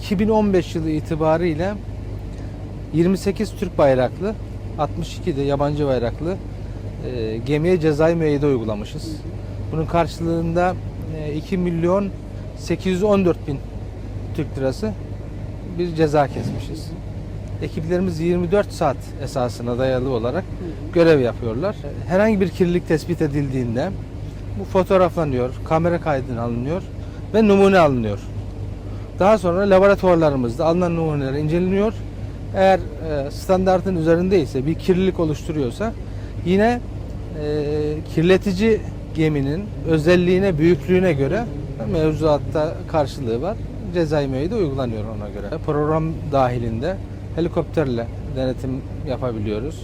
2015 yılı itibariyle 28 Türk bayraklı, 62 de yabancı bayraklı e, gemiye cezai müeyyide uygulamışız. Bunun karşılığında e, 2 milyon 814 bin Türk lirası bir ceza kesmişiz. Ekiplerimiz 24 saat esasına dayalı olarak görev yapıyorlar. Herhangi bir kirlilik tespit edildiğinde bu fotoğraflanıyor, kamera kaydına alınıyor ve numune alınıyor. Daha sonra laboratuvarlarımızda alınan numuneler inceleniyor. Eğer e, standartın üzerindeyse bir kirlilik oluşturuyorsa yine e, kirletici geminin özelliğine, büyüklüğüne göre mevzuatta karşılığı var. Cezai müeyyide uygulanıyor ona göre. Program dahilinde helikopterle denetim yapabiliyoruz.